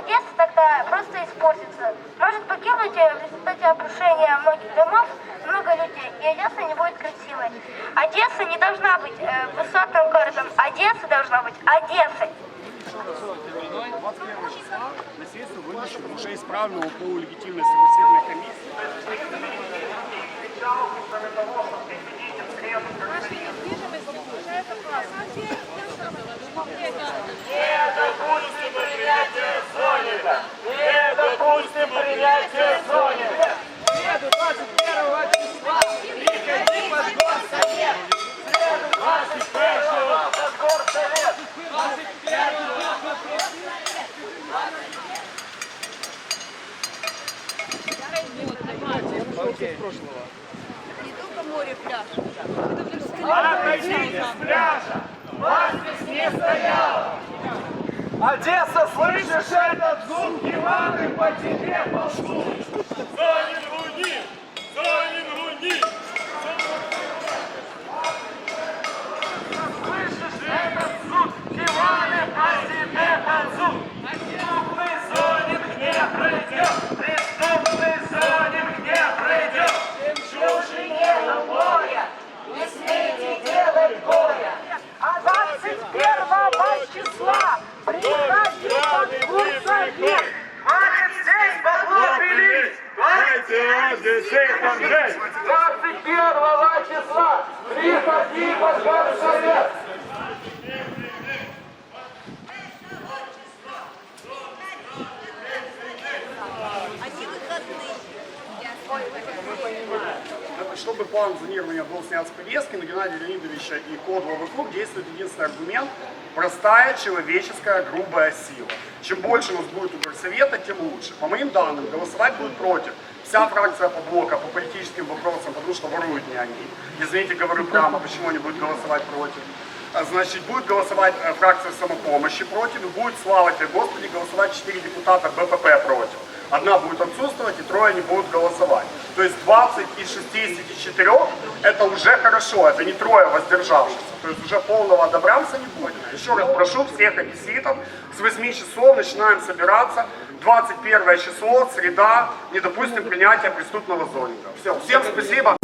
Одесса тогда просто испортится. Может погибнуть э, в результате обрушения многих домов много людей, и Одесса не будет красивой. Одесса не должна быть э, высотным городом, Одесса должна быть Одессой. 21 числа на сессию вынесен уже исправленного полулегитимной согласительной комиссии. Не допустим принятия Соника! Среду 21 числа приходи под горсовет! Среду 21 под горсовет! 21 Отойдите с пляжа! Вас здесь не стояло! Одесса, слышишь этот звук? Иваны по тебе ползут! 21 числа. Приходи под Это Чтобы план зонирования был снят с повестки, на Геннадия Леонидовича и Кодлова вокруг действует единственный аргумент – простая человеческая грубая сила. Чем больше у нас будет у горсовета, тем лучше. По моим данным, голосовать будет против. Вся фракция по блока, по политическим вопросам, потому что воруют не они. Извините, говорю прямо, почему они будут голосовать против. А, Значит, будет голосовать э, фракция самопомощи против, будет, слава тебе Господи, голосовать 4 депутата БПП против. Одна будет отсутствовать, и трое не будут голосовать. То есть 20 из 64 это уже хорошо, это не трое воздержавшихся. То есть уже полного одобрямца не будет. Еще раз прошу всех одесситов, с 8 часов начинаем собираться. 21 число, среда, не допустим принятия преступного зонинга. Все, всем спасибо.